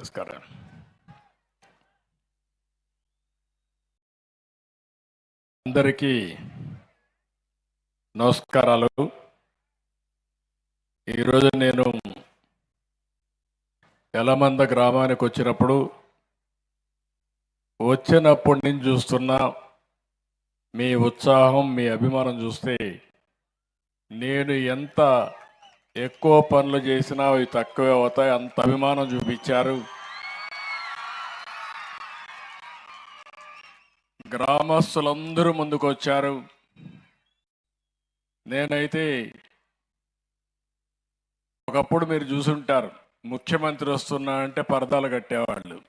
నమస్కారం అందరికీ నమస్కారాలు. ఈరోజు నేను ఎలమంద గ్రామానికి వచ్చినప్పుడు వచ్చినప్పటి నుంచి చూస్తున్నా మీ ఉత్సాహం మీ అభిమానం చూస్తే నేను ఎంత ఎక్కువ పనులు చేసినా అవి తక్కువే అవుతాయి. అంత అభిమానం చూపించారు. గ్రామస్తులందరూ ముందుకు వచ్చారు నేనైతే ఒకప్పుడు మీరు చూసుంటారు ముఖ్యమంత్రి వస్తున్నా అంటే పరదాలు కట్టేవాళ్ళు.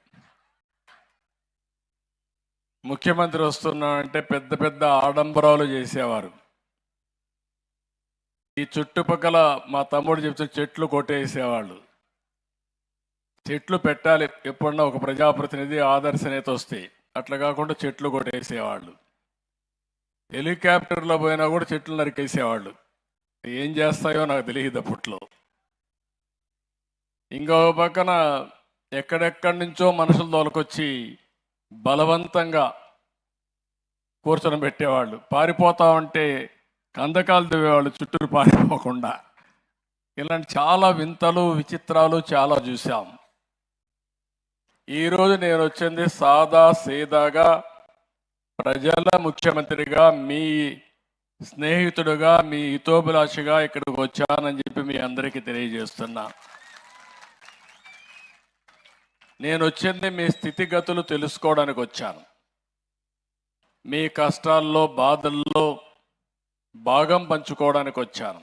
ముఖ్యమంత్రి వస్తున్నా అంటే పెద్ద పెద్ద ఆడంబరాలు చేసేవారు. ఈ చుట్టుపక్కల మా తమ్ముడు చెప్తే చెట్లు కొట్టేసేవాళ్ళు. చెట్లు పెట్టాలి. ఎప్పుడన్నా ఒక ప్రజాప్రతినిధి ఆదర్శ నేత వస్తే అట్లా కాకుండా చెట్లు కొట్టేసేవాళ్ళు. హెలికాప్టర్లో పోయినా కూడా చెట్లు నరికేసేవాళ్ళు. ఏం చేస్తాయో నాకు తెలియదు అప్పట్లో. ఇంకో పక్కన ఎక్కడెక్కడి నుంచో మనుషులు తోలుకొచ్చి బలవంతంగా కూర్చొని పెట్టేవాళ్ళు. పారిపోతామంటే కందకాలు దివేవాళ్ళు చుట్టూరు పారిపోకుండా. ఇలాంటి చాలా వింతలు విచిత్రాలు చాలా చూసాం ఈరోజు నేను వచ్చింది సాదా సీదాగా ప్రజల ముఖ్యమంత్రిగా మీ స్నేహితుడుగా మీ హితోభిలాషిగా ఇక్కడికి వచ్చానని చెప్పి మీ అందరికీ తెలియజేస్తున్నా. నేను వచ్చింది మీ స్థితిగతులు తెలుసుకోవడానికి వచ్చాను. మీ కష్టాల్లో బాధల్లో భాగం పంచుకోవడానికి వచ్చాను